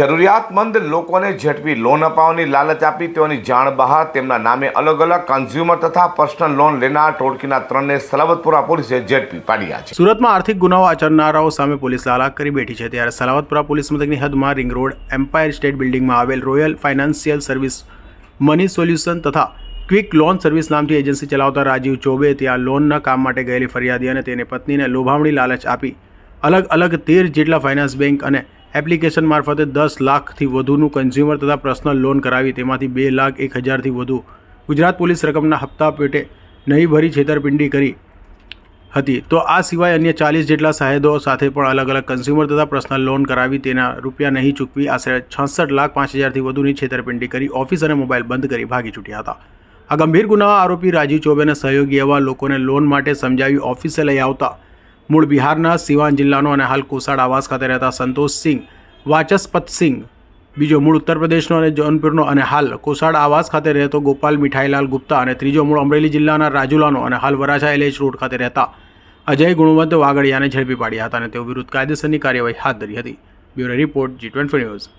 જરૂરિયાતમંદ લોકોને ઝડપી લોન અપાવવાની લાલચ આપી તેઓની જાણ બહાર તેમના નામે અલગ અલગ કન્ઝ્યુમર તથા પર્સનલ લોન લેનાર ટોળકીના ત્રણને સલાબતપુરા પોલીસે ઝડપી પાડ્યા છે. સુરતમાં આર્થિક ગુનાઓ આચરનારાઓ સામે પોલીસ લાલાક કરી બેઠી છે. ત્યારે સલાવતપુરા પોલીસ મથકની હદમાં રિંગ રોડ, એમ્પાયર સ્ટેટ બિલ્ડિંગમાં આવેલ Royal Financial Service, Money Solution તથા ક્વિક લોન સર્વિસ નામથી એજન્સી ચલાવતા રાજીવ ચોબે ત્યાં લોનના કામ માટે ગયેલી ફરિયાદી અને તેની પત્નીને લોભામણી લાલચ આપી અલગ અલગ તેર જેટલા ફાઇનાન્સ બેંક અને એપ્લિકેશન મારફતે દસ લાખથી વધુનું કન્ઝ્યુમર તથા પર્સનલ લોન કરાવી તેમાંથી બે લાખ એક હજારથી વધુ. ગુજરાત પોલીસ રકમના હપ્તા પેટે નહીં ભરી છેતરપિંડી કરી હતી. તો આ સિવાય અન્ય ચાલીસ જેટલા સાહેદો સાથે પણ અલગ અલગ કન્ઝ્યુમર તથા પર્સનલ લોન કરાવી તેના રૂપિયા નહીં ચૂકવી આશરે છસઠ લાખ પાંચ હજારથી વધુની છેતરપિંડી કરી. ઓફિસ અને મોબાઈલ બંધ કરી ભાગી છૂટ્યા હતા. આ ગંભીર ગુનામાં આરોપી રાજીવ ચૌબેના સહયોગી એવા લોકોને લોન માટે સમજાવી ઓફિસે લઈ આવતા મૂળ બિહારના સિવાન જિલ્લાનો અને હાલ કોસાડ આવાસ ખાતે રહેતા સંતોષસિંહ વાચસ્પતસિંહ બીજો મૂળ ઉત્તર પ્રદેશનો અને જૌનપુરનો અને હાલ કોસાડ આવાસ ખાતે રહેતો ગોપાલ મિઠાઈલાલ ગુપ્તા અને ત્રીજો મૂળ અમરેલી જિલ્લાના રાજુલાનો અને હાલ વરાછા એલએચ રોડ ખાતે રહેતા અજય ગુણવંત વાગડિયાને ઝડપી પાડ્યા હતા અને તેઓ વિરુદ્ધ કાયદેસરની કાર્યવાહી હાથ ધરી હતી. Bureau report G twenty news.